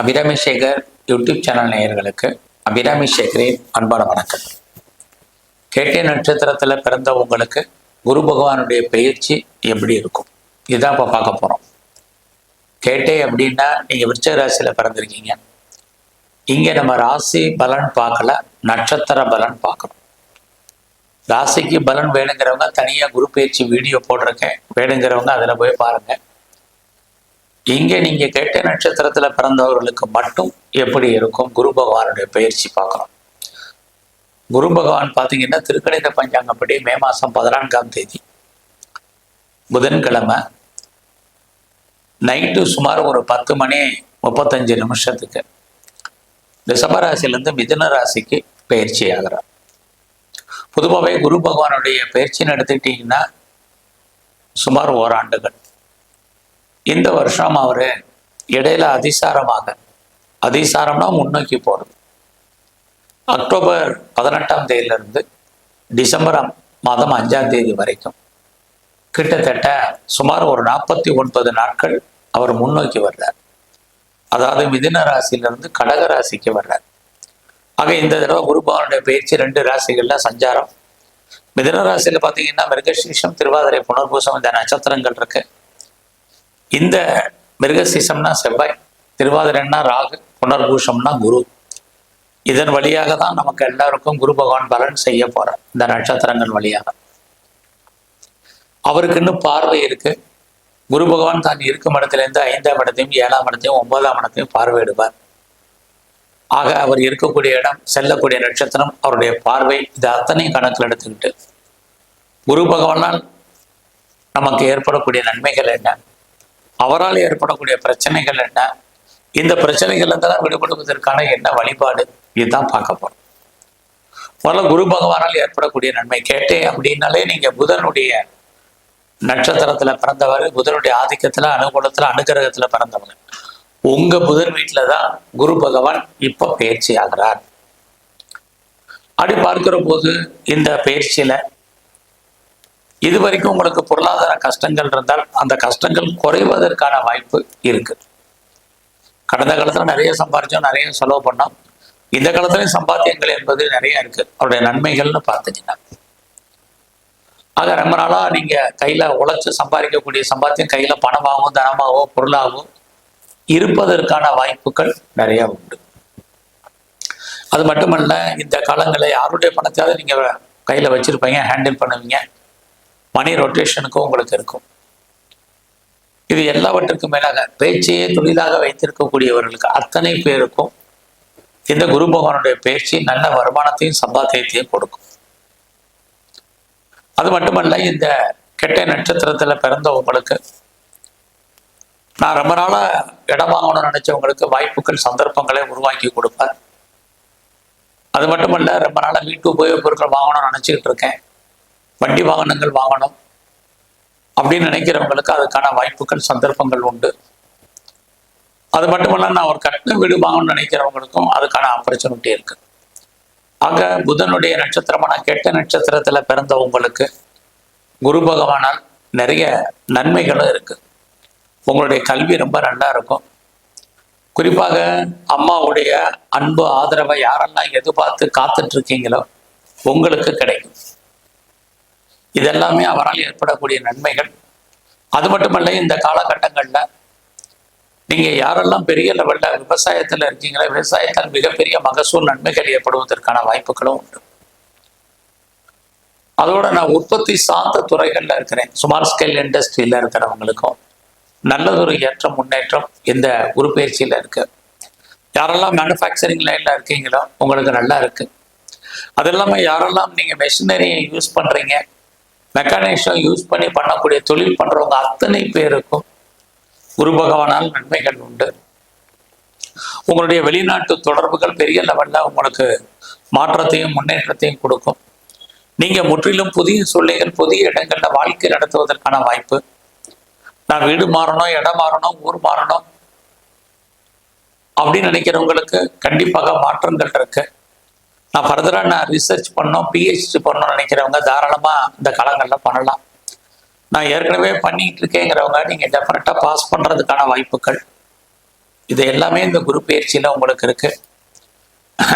Abirami Sekar YouTube channel நேயர்களுக்கு அபிராமி சேகரின் அன்பான வணக்கம். கேட்டே நட்சத்திரத்தில் பிறந்த உங்களுக்கு குரு பகவானுடைய பயிற்சி எப்படி இருக்கும்? இதான் இப்போ பார்க்க போகிறோம் கேட்டே அப்படின்னா நீங்கள் விருச்சக ராசியில் பிறந்திருக்கீங்க. இங்கே நம்ம ராசி பலன் பார்க்கல நட்சத்திர பலன் பார்க்கணும். ராசிக்கு பலன் வேணுங்கிறவங்க தனியாக குரு பயிற்சி வீடியோ போட்டிருக்கேன். வேணுங்கிறவங்க அதில் போய் பாருங்கள் இங்கே நீங்க கேட்ட நட்சத்திரத்துல பிறந்தவர்களுக்கு மட்டும் எப்படி இருக்கும்? குரு பகவானுடைய பயிற்சி பார்க்கணும். குரு பகவான் பார்த்தீங்கன்னா திருக்கணித பஞ்சாங்கப்படி மே மாசம் பதினான்காம் தேதி புதன்கிழமை நைட்டு சுமார் ஒரு பத்து மணி முப்பத்தஞ்சு நிமிஷத்துக்கு ரிஷபராசிலேருந்து மிதுன ராசிக்கு பயிற்சி ஆகிறார். பொதுவாகவே குரு பகவானுடைய பயிற்சின்னு எடுத்துக்கிட்டிங்கன்னா சுமார் ஓராண்டுகள். இந்த வருஷம் அவர் இடையில அதிசாரமாக அதிசாரம்னா முன்னோக்கி போகிறது அக்டோபர் பதினெட்டாம் தேதியிலிருந்து டிசம்பர் மாதம் அஞ்சாம் தேதி வரைக்கும் கிட்டத்தட்ட சுமார் ஒரு நாற்பத்தி ஒன்பது நாட்கள் அவர் முன்னோக்கி வர்றார். அதாவது மிதின ராசியிலிருந்து கடக ராசிக்கு வர்றார். ஆக இந்த தடவை குருபவனுடைய பயிற்சி ரெண்டு ராசிகள்ல சஞ்சாரம். மிதின ராசியில பார்த்தீங்கன்னா மிருகசீஷம் திருவாதிரை புனர்பூசம் இந்த நட்சத்திரங்கள் இருக்கு. இந்த மிருகசீசம்னா செவ்வாய் திருவாதிரன்னா ராகு புனர்பூஷம்னா குரு. இதன் வழியாக தான் நமக்கு எல்லாருக்கும் குரு பகவான் பலன் செய்ய போறார் இந்த நட்சத்திரங்கள் வழியாக. அவருக்குன்னு பார்வை இருக்கு. குரு பகவான் தான் இருக்கும் இடத்துலேருந்து ஐந்தாம் இடத்தையும் ஏழாம் இடத்தையும் ஒன்பதாம் இடத்தையும் பார்வையிடுவார். ஆக அவர் இருக்கக்கூடிய இடம் செல்லக்கூடிய நட்சத்திரம் அவருடைய பார்வை இது அத்தனையும் கணக்கில் எடுத்துக்கிட்டு குரு பகவானால் நமக்கு ஏற்படக்கூடிய நன்மைகள் என்ன? அவரால் ஏற்படக்கூடிய பிரச்சனைகள் என்ன? இந்த பிரச்சனைகள் விடுபடுவதற்கான என்ன வழிபாடு? இதுதான் பார்க்க போறோம். முதல்ல குரு பகவானால் ஏற்படக்கூடிய நன்மை. கேட்டேன் அப்படின்னாலே நீங்க புதனுடைய நட்சத்திரத்துல பிறந்தவர் புதனுடைய ஆதிக்கத்துல அனுகூலத்துல அனுகிரகத்துல பிறந்தவர். உங்க புதன் வீட்டுலதான் குரு பகவான் இப்ப பயிற்சி ஆகிறார். அப்படி பார்க்கிற போது இந்த பயிற்சியில இது வரைக்கும் உங்களுக்கு பொருளாதார கஷ்டங்கள் இருந்தால் அந்த கஷ்டங்கள் குறைவதற்கான வாய்ப்பு இருக்கு. கடந்த காலத்துல நிறைய சம்பாரிச்சோம் நிறைய செலவு பண்ணோம். இந்த காலத்துலயும் சம்பாத்தியங்கள் என்பது நிறைய இருக்கு. அவருடைய நன்மைகள்னு பார்த்தீங்கன்னா ஆக ரொம்ப நாளா நீங்க கையில உழைச்சு சம்பாதிக்கக்கூடிய சம்பாத்தியம் கையில பணமாகவும் தனமாகவோ பொருளாகவோ இருப்பதற்கான வாய்ப்புகள் நிறைய உண்டு. அது மட்டுமல்ல இந்த காலங்களில் யாருடைய பணத்தையாவது நீங்க கையில வச்சிருப்பீங்க ஹேண்டில் பண்ணுவீங்க. மணி ரொட்டேஷனுக்கும் உங்களுக்கு இருக்கும். இது எல்லாவற்றுக்கும் மேலாக பேச்சையே தொழிலாக வைத்திருக்கக்கூடியவர்களுக்கு அத்தனை பேருக்கும் இந்த குரு பகவானுடைய பேச்சு நல்ல வருமானத்தையும் சம்பாத்தியத்தையும் கொடுக்கும். அது மட்டுமல்ல இந்த கெட்ட நட்சத்திரத்துல பிறந்த உங்களுக்கு நான் ரொம்ப நாளா இடம் வாங்கணும்னு நினைச்சவங்களுக்கு வாய்ப்புகள் சந்தர்ப்பங்களை உருவாக்கி கொடுப்பார். அது மட்டுமல்ல ரொம்ப நாளா வீட்டு உபயோகப் பொருட்கள் வாங்கணும்னு நினச்சிக்கிட்டு இருக்கேன். வண்டி வாகனங்கள் வாங்கணும் அப்படின்னு நினைக்கிறவங்களுக்கு அதுக்கான வாய்ப்புகள் சந்தர்ப்பங்கள் உண்டு. அது மட்டுமல்ல நான் ஒரு கட்டின வீடு வாங்கணும்னு நினைக்கிறவங்களுக்கும் அதுக்கான ஆப்பர்ச்சுனிட்டி இருக்கு. ஆக புதனுடைய நட்சத்திரமான கெட்ட நட்சத்திரத்துல பிறந்தவங்களுக்கு குரு பகவானால் நிறைய நன்மைகளும் இருக்கு. உங்களுடைய கல்வி ரொம்ப நல்லா இருக்கும். குறிப்பாக அம்மாவுடைய அன்பு ஆதரவை யாரெல்லாம் எதிர்பார்த்து காத்துட்டு இருக்கீங்களோ உங்களுக்கு கிடைக்கும். இதெல்லாமே அவரால் ஏற்படக்கூடிய நன்மைகள். அது மட்டுமல்ல இந்த காலகட்டங்களில் நீங்கள் யாரெல்லாம் பெரிய லெவலில் விவசாயத்தில் இருக்கீங்களோ விவசாயத்தால் மிகப்பெரிய மகசூல் நன்மைகள் ஏற்படுவதற்கான வாய்ப்புகளும் உண்டு. அதோட நான் உற்பத்தி சார்ந்த துறைகளில் இருக்கிறேன். சுமார் ஸ்கேல் இண்டஸ்ட்ரியில் இருக்கிறவங்களுக்கும் நல்லதொரு ஏற்றம் முன்னேற்றம் இந்த உருப்பயிற்சியில் இருக்கு. யாரெல்லாம் மேனுஃபேக்சரிங் லைனில் இருக்கீங்களோ உங்களுக்கு நல்லா இருக்கு. அது இல்லாமல் யாரெல்லாம் நீங்கள் மெஷினரியை யூஸ் பண்ணுறீங்க மெக்கானிக்ஸை யூஸ் பண்ணி பண்ணக்கூடிய தொழில் பண்ணுறவங்க அத்தனை பேருக்கும் குரு பகவானால் நன்மைகள் உண்டு. உங்களுடைய வெளிநாட்டு தொடர்புகள் பெரிய லெவல்ல உங்களுக்கு மாற்றத்தையும் முன்னேற்றத்தையும் கொடுக்கும். நீங்கள் முற்றிலும் புதிய சூழ்நிலைகள் புதிய இடங்களில் வாழ்க்கை நடத்துவதற்கான வாய்ப்பு. நான் வீடு மாறணும் இடம் மாறணும் ஊர் மாறணும் அப்படின்னு நினைக்கிறவங்களுக்கு கண்டிப்பாக மாற்றங்கள் இருக்குது நான் ஃபர்தராக நான் ரிசர்ச் பண்ணோம் பிஹெச்டி பண்ணணும்னு நினைக்கிறவங்க தாராளமாக இந்த காலங்களில் பண்ணலாம். நான் ஏற்கனவே பண்ணிட்டு இருக்கேங்கிறவங்க நீங்கள் டெஃபினட்டாக பாஸ் பண்ணுறதுக்கான வாய்ப்புகள். இது எல்லாமே இந்த குரு பயிற்சியில் உங்களுக்கு இருக்குது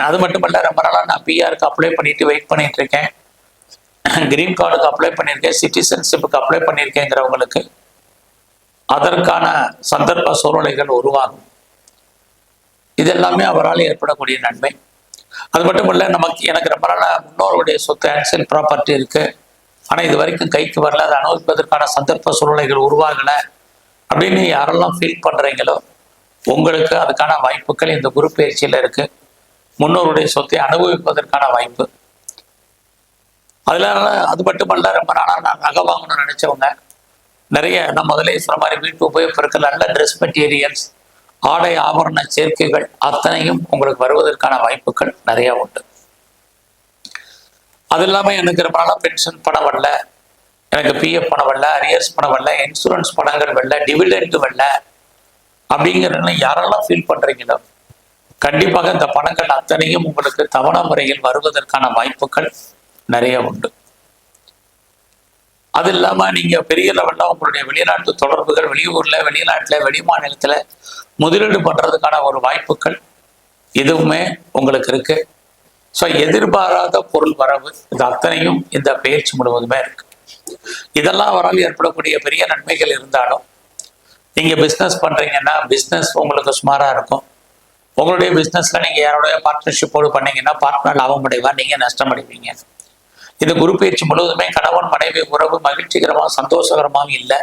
அது மட்டுமல்ல ரொம்ப நாளாக நான் பிஆருக்கு அப்ளை பண்ணிட்டு வெயிட் பண்ணிட்டு இருக்கேன். கிரீன் கார்டுக்கு அப்ளை பண்ணியிருக்கேன் சிட்டிசன்ஷிப்புக்கு அப்ளை பண்ணியிருக்கேங்கிறவங்களுக்கு அதற்கான சந்தர்ப்ப சூழ்நிலைகள் உருவாகும். இது எல்லாமே அவரால் ஏற்படக்கூடிய நன்மை. அது மட்டும் இல்லை நமக்கு எனக்கு ரொம்ப நாளாக முன்னோருடைய சொத்து ஆக்சியல் ப்ராப்பர்ட்டி இருக்கு. ஆனால் இது வரைக்கும் கைக்கு வரல. அதை அனுபவிப்பதற்கான சந்தர்ப்ப சூழ்நிலைகள் உருவாகலை. அப்படின்னு யாரெல்லாம் ஃபீல் பண்ணுறீங்களோ உங்களுக்கு அதுக்கான வாய்ப்புகள் இந்த குரு பயிற்சியில் இருக்கு. முன்னோருடைய சொத்தை அனுபவிப்பதற்கான வாய்ப்பு. அதில் அது மட்டுமல்ல ரொம்ப நாளாக நான் நகை வாங்கணும்னு நினச்சவங்க நிறைய நான் முதலே சொன்ன மாதிரி வீட்டு உபயோகப்பொருட்கள் நல்ல ட்ரெஸ் மெட்டீரியல்ஸ் ஆடை ஆபரண சேர்க்கைகள் அத்தனையும் உங்களுக்கு வருவதற்கான வாய்ப்புகள் நிறைய உண்டு. அது இல்லாமல் எனக்கு ரொம்ப நாளாக பென்ஷன் பணம் வரல. எனக்கு பிஎஃப் பணம் வரல அரியர்ஸ் பணம் வரல இன்சூரன்ஸ் பணங்கள் வரல டிவிடெண்ட் வரல அப்படிங்கிறதுல யாரெல்லாம் ஃபீல் பண்ணுறீங்களோ கண்டிப்பாக இந்த பணங்கள் அத்தனையும் உங்களுக்கு தவணை முறையில் வருவதற்கான வாய்ப்புகள் நிறைய உண்டு. அது இல்லாம நீங்க பெரிய லெவலில் உங்களுடைய வெளிநாட்டு தொடர்புகள் வெளியூர்ல வெளிநாட்டுல வெளி மாநிலத்துல முதலீடு பண்ணுறதுக்கான ஒரு வாய்ப்புகள் எதுவுமே உங்களுக்கு இருக்கு. ஸோ எதிர்பாராத பொருள் வரவு இது அத்தனையும் இந்த பயிற்சி முழுவதுமே இருக்கு. இதெல்லாம் வரால் ஏற்படக்கூடிய பெரிய நன்மைகள் இருந்தாலும் நீங்கள் பிஸ்னஸ் பண்ணுறீங்கன்னா பிஸ்னஸ் உங்களுக்கு சுமாராக இருக்கும். உங்களுடைய பிஸ்னஸில் நீங்கள் யாரோடைய பார்ட்னர்ஷிப்போடு பண்ணீங்கன்னா பார்ட்னர் லாபம் அடைவா நீங்கள் நஷ்டம் அடைவீங்க இந்த குரு பயிற்சி முழுவதுமே கணவன் மனைவி உறவு மகிழ்ச்சிகரமாக சந்தோஷகரமாகவும் இல்லை.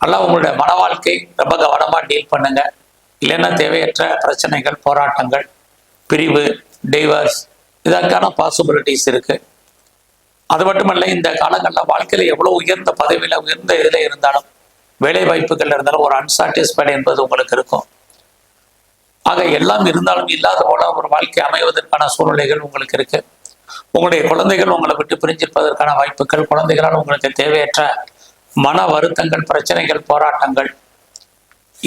நல்லா உங்களுடைய மன வாழ்க்கை ரொம்ப கவனமாக டீல் பண்ணுங்க. இல்லைன்னா தேவையற்ற பிரச்சனைகள் போராட்டங்கள் பிரிவு டைவர்ஸ் இதற்கான பாசிபிலிட்டிஸ் இருக்கு. அது மட்டுமல்ல இந்த காலங்களில் வாழ்க்கையில் எவ்வளோ உயர்ந்த பதவியில் உயர்ந்த இதில் இருந்தாலும் வேலை வாய்ப்புகள் இருந்தாலும் ஒரு அன்சாட்டிஸ்ஃபைடு என்பது உங்களுக்கு இருக்கும். ஆக எல்லாம் இருந்தாலும் இல்லாத போல ஒரு வாழ்க்கை அமைவதற்கான சூழ்நிலைகள் உங்களுக்கு இருக்கு. உங்களுடைய குழந்தைகள் உங்களை விட்டு பிரிஞ்சிருப்பதற்கான வாய்ப்புகள் குழந்தைகளால் உங்களுக்கு தேவையற்ற மன வருத்தங்கள் பிரச்சனைகள் போராட்டங்கள்.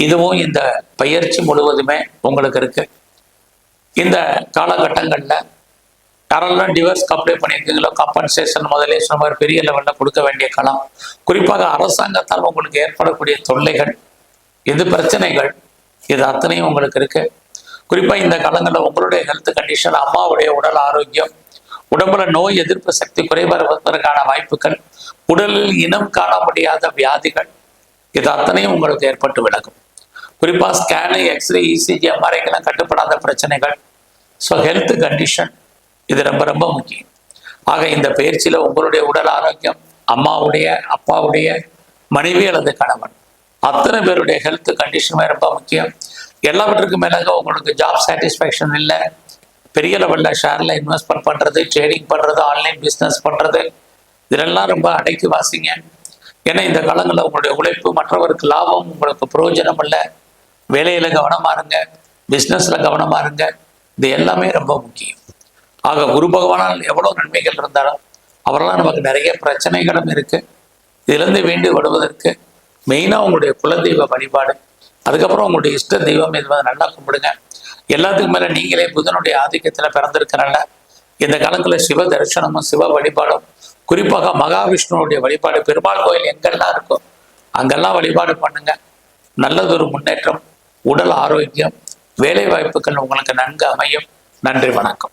இதுவும் இந்த பயிற்சி முழுவதுமே உங்களுக்கு இருக்கு. இந்த காலகட்டங்களில் யாரெல்லாம் டிவர்ஸ் அப்ளை பண்ணியிருக்கீங்களோ கம்பன்சேஷன் முதலே சொன்ன பெரிய லெவலில் கொடுக்க வேண்டிய காலம். குறிப்பாக அரசாங்கத்தால் உங்களுக்கு ஏற்படக்கூடிய தொல்லைகள் இது பிரச்சனைகள் இது அத்தனையும் உங்களுக்கு இருக்கு. குறிப்பாக இந்த காலங்களில் உங்களுடைய ஹெல்த் கண்டிஷன் அம்மாவுடைய உடல் ஆரோக்கியம் உடம்புல நோய் எதிர்ப்பு சக்தி குறைவதற்கான வாய்ப்புகள் உடலில் இனம் காண முடியாத வியாதிகள் இது அத்தனையும் உங்களுக்கு ஏற்பட்டு விலகும். குறிப்பாக ஸ்கேனு எக்ஸ்ரே இசிஜி எம்ஆர்ஐக்கெல்லாம் கட்டுப்படாத பிரச்சனைகள். ஸோ ஹெல்த் கண்டிஷன் இது ரொம்ப ரொம்ப முக்கியம். ஆக இந்த பயிற்சியில் உங்களுடைய உடல் ஆரோக்கியம் அம்மாவுடைய அப்பாவுடைய மனைவி அல்லது கணவன் அத்தனை பேருடைய ஹெல்த் கண்டிஷனுமே ரொம்ப முக்கியம். எல்லாவற்றுக்கும் மேலாக உங்களுக்கு ஜாப் சாட்டிஸ்ஃபேக்ஷன் இல்லை பெரிய லெவலில் ஷேரில் இன்வெஸ்ட்மெண்ட் பண்ணுறது ட்ரேடிங் பண்ணுறது ஆன்லைன் பிஸ்னஸ் பண்ணுறது இதெல்லாம் ரொம்ப அடைக்கி வாசிங்க. ஏன்னா இந்த காலங்களில் உங்களுடைய உழைப்பு மற்றவருக்கு லாபம் உங்களுக்கு பிரயோஜனம் இல்லை. வேலையில் கவனமாக இருங்க. பிஸ்னஸில் கவனமாக இருங்க. இது எல்லாமே ரொம்ப முக்கியம். ஆக குரு பகவானால் எவ்வளோ நன்மைகள் இருந்தாலும் அவரெல்லாம் நமக்கு நிறைய பிரச்சனைகளும் இருக்குது இதுலேருந்து வேண்டி வருவதற்கு மெயினாக உங்களுடைய குலதெய்வ வழிபாடு அதுக்கப்புறம் உங்களுடைய இஷ்ட தெய்வம் இது நல்லா கும்பிடுங்க. எல்லாத்துக்கும் மேலே நீங்களே புதனுடைய ஆதிக்கத்தில் பிறந்திருக்கிறனால இந்த காலத்தில் சிவ தரிசனமும் சிவ வழிபாடும் குறிப்பாக மகாவிஷ்ணுவுடைய வழிபாடு பெருமாள் கோயில் எங்கெல்லாம் இருக்கோ அங்கெல்லாம் வழிபாடு பண்ணுங்க. நல்லதொரு முன்னேற்றம் உடல் ஆரோக்கியம் வேலை வாய்ப்புகள் உங்களுக்கு நன்கு அமையும். நன்றி வணக்கம்.